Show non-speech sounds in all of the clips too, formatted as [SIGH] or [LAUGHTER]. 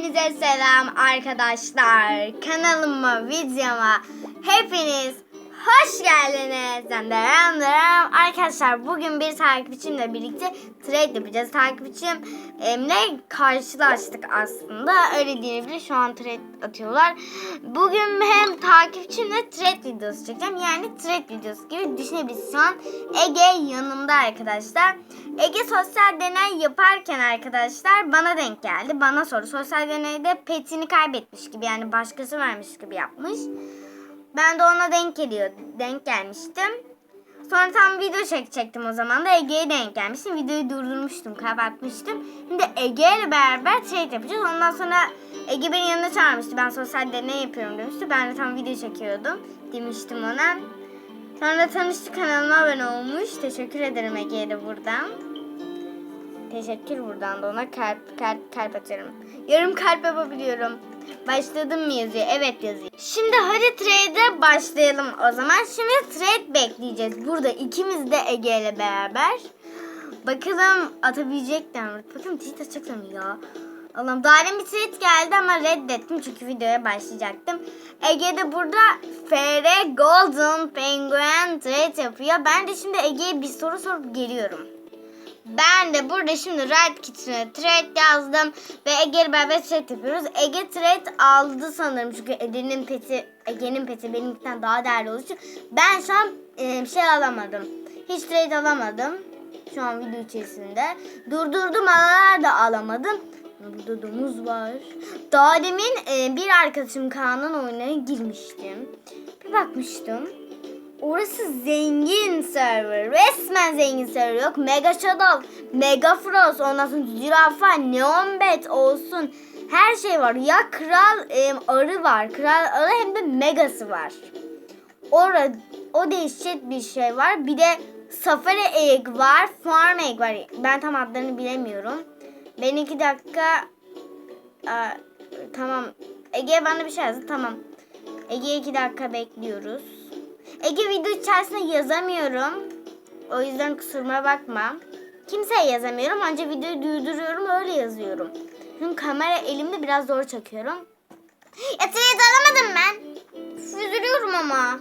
Hepinize selam arkadaşlar. Kanalıma, videoma hepiniz hoş geldiniz. Döndürüm, döndürüm. Arkadaşlar bugün bir takipçimle birlikte trade yapacağız. Takipçimle karşılaştık aslında. Öyle diyebilir. Şu an trade atıyorlar. Bugün hem takipçimle trade videosu çekeceğim. Yani trade videosu gibi düşünebilirsiniz. Şu an Ege yanımda arkadaşlar. Ege sosyal deney yaparken arkadaşlar bana denk geldi. Bana soru. Sosyal deneyde petini kaybetmiş gibi yani başkası vermiş gibi yapmış. Ben de ona denk geliyor. Denk gelmiştim. Sonra tam video çekecektim o zaman da Ege'ye denk gelmiştim. Videoyu durdurmuştum, kapatmıştım. Şimdi Ege ile beraber trade yapacağız. Ondan sonra Ege beni yanına çağırmıştı. Ben sosyal deney yapıyorum demişti. Ben de tam video çekiyordum demiştim ona. Sonra tanıştık kanalıma abone olmuş. Teşekkür ederim Ege'ye de buradan. Teşekkür buradan da ona kalp kalp kalp atıyorum. Yarım kalp yapabiliyorum. Başladım mı yazıyor? Evet yazıyor. Şimdi hadi trade'e başlayalım o zaman. Şimdi trade bekleyeceğiz. Burada ikimiz de Ege ile beraber. Bakalım atabilecekler mi? Bakalım tweet atacaklar mı ya? Allah'ım daha bir tweet geldi ama reddettim çünkü videoya başlayacaktım. Ege de burada FR Golden Penguin trade yapıyor. Ben de şimdi Ege'ye bir soru sorup geliyorum. Ben de burada şimdi Red Kitchen'e trade yazdım ve Ege ile beraber trade yapıyoruz. Ege trade aldı sanırım çünkü Ege'nin peti, Ege'nin peti benimkinden daha değerli olduğu için ben şu an e, şey alamadım. Hiç trade alamadım. Şu an video içerisinde. Durdurdum alalar da alamadım. Burada domuz var. Daha demin e, bir arkadaşım Kaan'ın oyununa girmiştim. Bir bakmıştım. Orası zengin server. Resmen zengin server. Yok Mega Shadow, Mega Frost, ondan sonra zürafa, Neon Bet olsun. Her şey var. Ya kral e, arı var. Kral arı hem de megası var. Orada o değişik bir şey var. Bir de Safari Egg var. Farm Egg var. Ben tam adlarını bilemiyorum. Ben iki dakika Aa, tamam. Ege bana bir şey yazdı. Tamam. Ege iki dakika bekliyoruz. Ege video içerisinde yazamıyorum. O yüzden kusuruma bakma. Kimseye yazamıyorum. Ancak videoyu durduruyorum öyle yazıyorum. Çünkü kamera elimde biraz zor çekiyorum. Ya trade alamadım ben. Üzülüyorum ama.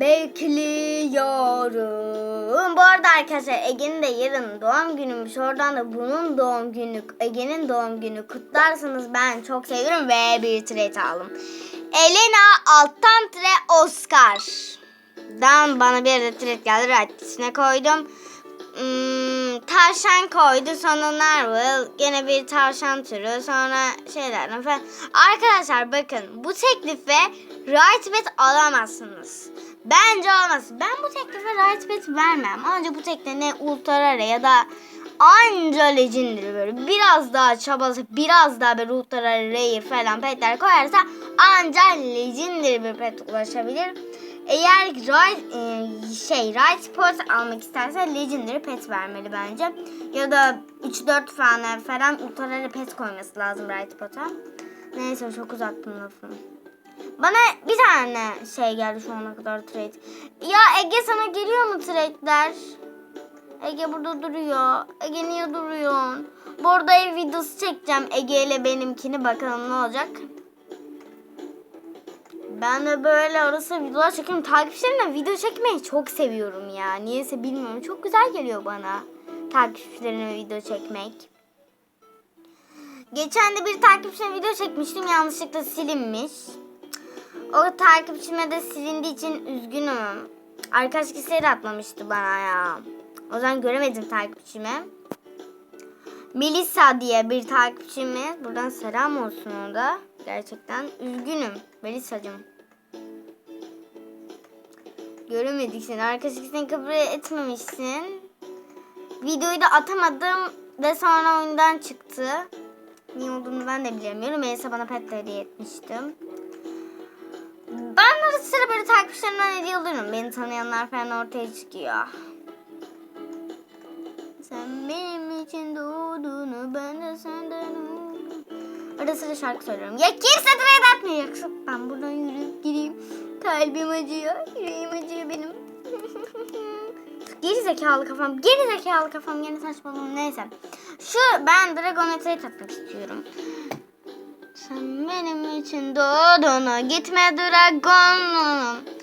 Bekliyorum. Bu arada arkadaşlar Ege'nin de yarın doğum günüymüş. Oradan da bunun doğum günü, Ege'nin doğum günü kutlarsanız ben çok seviyorum ve bir trade aldım. Elena alttan tre Oscar. Dan bana bir de trade geldi. Right koydum. Hmm, tavşan koydu sonra Narwhal gene bir tavşan türü sonra şeylerden falan. Arkadaşlar bakın bu teklife right bet alamazsınız. Bence olmaz. Ben bu teklife right bet vermem. Ancak bu teklife ne ultra rare ya da anca legendary böyle biraz daha çabalasa biraz daha böyle ultra rare falan petler koyarsa anca legendary bir pet ulaşabilir. Eğer right, e, şey right pot almak isterse legendary pet vermeli bence. Ya da 3-4 tane falan ultra pet koyması lazım right pot'a. Neyse çok uzattım lafını. Bana bir tane şey geldi şu ana kadar trade. Ya Ege sana geliyor mu trade'ler? Ege burada duruyor. Ege niye duruyorsun? Bu arada ev videosu çekeceğim Ege ile benimkini. Bakalım ne olacak. Ben de böyle arası videolar çekiyorum. Takipçilerimle video çekmeyi çok seviyorum ya. Niyeyse bilmiyorum. Çok güzel geliyor bana. Takipçilerimle video çekmek. Geçen de bir takipçime video çekmiştim. Yanlışlıkla silinmiş. O takipçime de silindiği için üzgünüm. Arkadaş kişileri atmamıştı bana ya. O zaman göremedim takipçimi. Melisa diye bir takipçimiz. Buradan selam olsun o da. Gerçekten üzgünüm Melisa'cığım. Göremedik seni. Arkadaş kişisini kabul etmemişsin. Videoyu da atamadım ve sonra oyundan çıktı. Niye olduğunu ben de bilemiyorum. Melisa bana pet hediye etmiştim. Ben arada sıra böyle takipçilerimden hediye alıyorum. Beni tanıyanlar falan ortaya çıkıyor. Sen benim için doğduğunu ben de senden. Arada sıra şarkı söylüyorum. Ya kimse trade. Yoksa ben buradan yürüyüp gideyim. Kalbim acıyor. Yüreğim acıyor benim. [LAUGHS] Geri zekalı kafam. Geri zekalı kafam. Yine saçmalama. Neyse. Şu ben Dragoneta'yı tatmak istiyorum. Sen benim için doğdun gitme Dragon'um.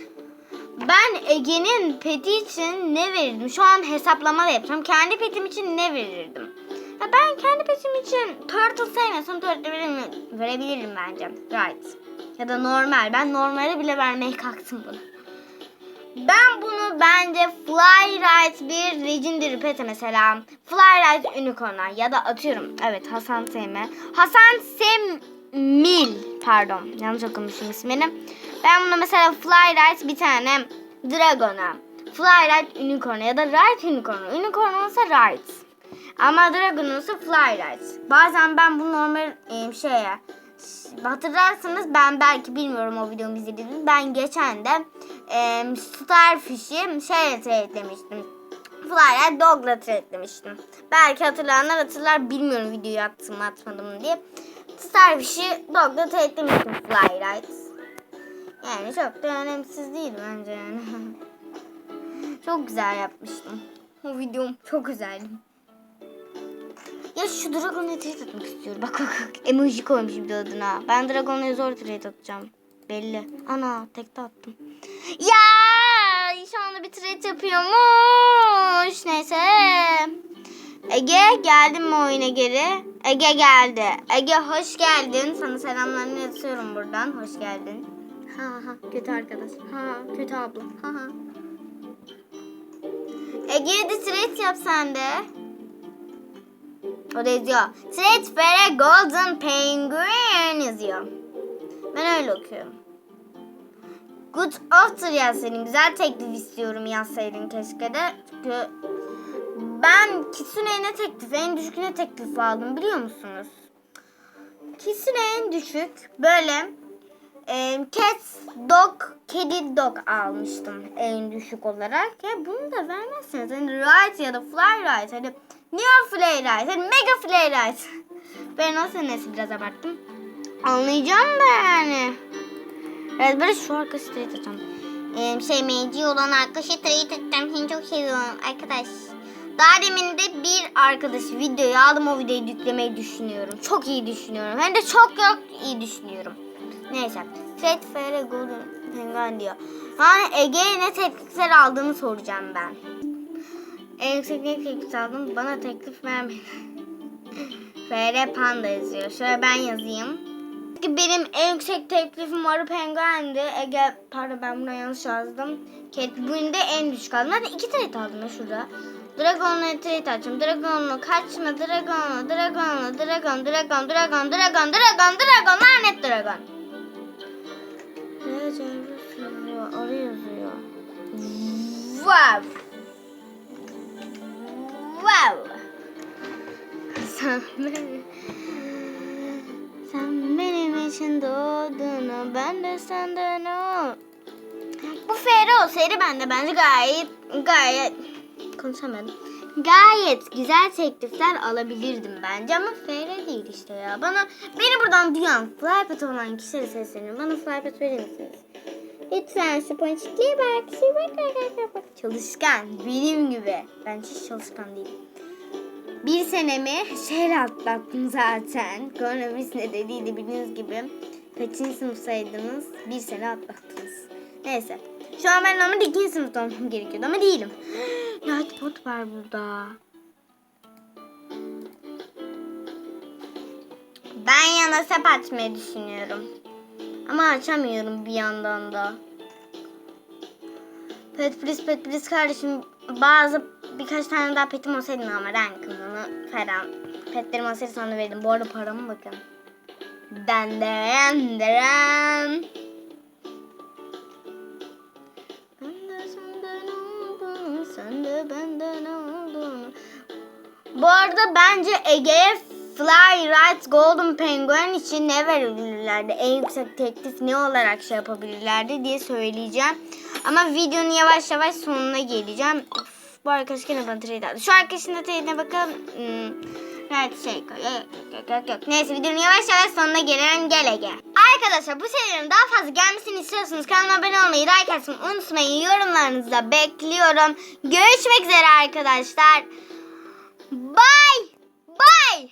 Ben Ege'nin peti için ne verirdim? Şu an hesaplama da yapacağım. Kendi petim için ne verirdim? Ya ben kendi petim için Turtle sevmiyorsam Turtle verebilirim, verebilirim bence. Right. Ya da normal. Ben normale bile vermeye kalktım bunu. Ben bunu bence Flyride bir Legendary Pet'e mesela Flyride Unicorn'a ya da atıyorum evet Hasan Sem'e Hasan Semil pardon yanlış okumuşum ismini. Ben bunu mesela Flyride bir tane Dragon'a Flyride Unicorn'a ya da Ride Unicorn'a Unicorn olsa Ride ama Dragon olsa Flyride. Bazen ben bu normal e, şeye hatırlarsanız ben belki bilmiyorum o videomu izlediğiniz. Ben geçen de e, Starfish'i şeyle trade'lemiştim. Flyer Dog'la trade'lemiştim. Belki hatırlayanlar hatırlar bilmiyorum videoyu attım atmadım diye. Starfish'i Dog'la trade'lemiştim Flyride. Yani çok da önemsiz değil bence yani. [LAUGHS] çok güzel yapmıştım. O videom çok güzeldi. Ya şu Dragon'u trade atmak istiyorum. Bak bak bak. Emoji koymuş bir adına. Ben Dragon'u zor trade atacağım. Belli. Ana tekte attım. Ya şu anda bir trade yapıyormuş. Neyse. Ege geldin mi oyuna geri? Ege geldi. Ege hoş geldin. Sana selamlarını yatıyorum buradan. Hoş geldin. Ha ha kötü arkadaş. Ha kötü abla. Ha ha. Ege'ye de trade yap sen de. O da yazıyor. For a golden penguin yazıyor. Ben öyle okuyorum. Good after yazsaydın. Güzel teklif istiyorum yazsaydın keşke de. Çünkü ben Kitsune'ye ne teklif, en düşük ne teklif aldım biliyor musunuz? Kitsune en düşük böyle e, cat dog, kedi dog almıştım en düşük olarak. Ya bunu da vermezseniz hani ride ya da fly ride hani neo fly ride hani mega fly ride. Ben o senesi biraz abarttım. Anlayacağım da yani. Evet böyle şu arkası trade atacağım. Ee, şey meci olan arkadaşı trade atacağım. Seni çok seviyorum arkadaş. Daha demin de bir arkadaş videoyu aldım o videoyu yüklemeyi düşünüyorum. Çok iyi düşünüyorum. Hem de çok çok iyi düşünüyorum. Neyse. Trade Fair'e Golden Penguin diyor. Yani Ege'ye ne teklifler aldığını soracağım ben. En yüksek ne teklif aldım? Bana teklif vermedi. [LAUGHS] FR Panda yazıyor. Şöyle ben yazayım. Çünkü benim en yüksek teklifim Arı Penguin'di. Ege, pardon ben buna yanlış yazdım. Catboy'un de en düşük aldım. Hadi iki trade aldım ya şurada. Dragon'la trade açacağım. Dragon'la kaçma. Dragon'la, Dragon'la, Dragon, Dragon, Dragon, Dragon, Dragon, Dragon, lanet Dragon. Yazıyor? Arı yazıyor. Wow. Wow. Sen benim, sen benim için doğdun, ben de senden o. Bu Fero olsaydı ben de bence gayet gayet konuşamadım. Gayet güzel teklifler alabilirdim bence ama FR değil işte ya. Bana beni buradan duyan Flypet olan kişilere sesleniyorum. Bana Flypet verir misiniz? Lütfen şu ponçikliğe bak. Şu bak, bak, bak, bak. Çalışkan. Benim gibi. Ben hiç çalışkan değilim. Bir senemi şehir atlattım zaten. Koronavirüs nedeniyle bildiğiniz gibi. Kaçıncı sınıfsaydınız bir sene atlattınız. Neyse. Şu an ben normalde ikinci sınıfta olmam gerekiyordu ama değilim. [GASPS] ya pot var burada. Ben yana sep açmayı düşünüyorum. Ama açamıyorum bir yandan da. Pet please pet please kardeşim bazı birkaç tane daha petim olsaydı ama rankımını falan. Petlerim olsaydı sana verdim. Bu arada paramı bakın. Denderen deren. De benden oldun. Bu arada bence Ege'ye Fly Right Golden Penguin için ne verebilirlerdi? En yüksek teklif ne olarak şey yapabilirlerdi diye söyleyeceğim. Ama videonun yavaş yavaş sonuna geleceğim. Of, bu arkadaş gene bana trade aldı. Şu arkadaşın da trade'ine bakalım. Hmm. Evet şey yok, yok, yok, yok. Neyse videonun yavaş yavaş sonuna gelelim. Gel Ege. Arkadaşlar bu serinin daha fazla gelmesini istiyorsanız kanalıma abone olmayı, like atmayı unutmayın. Yorumlarınızla bekliyorum. Görüşmek üzere arkadaşlar. Bye. Bye.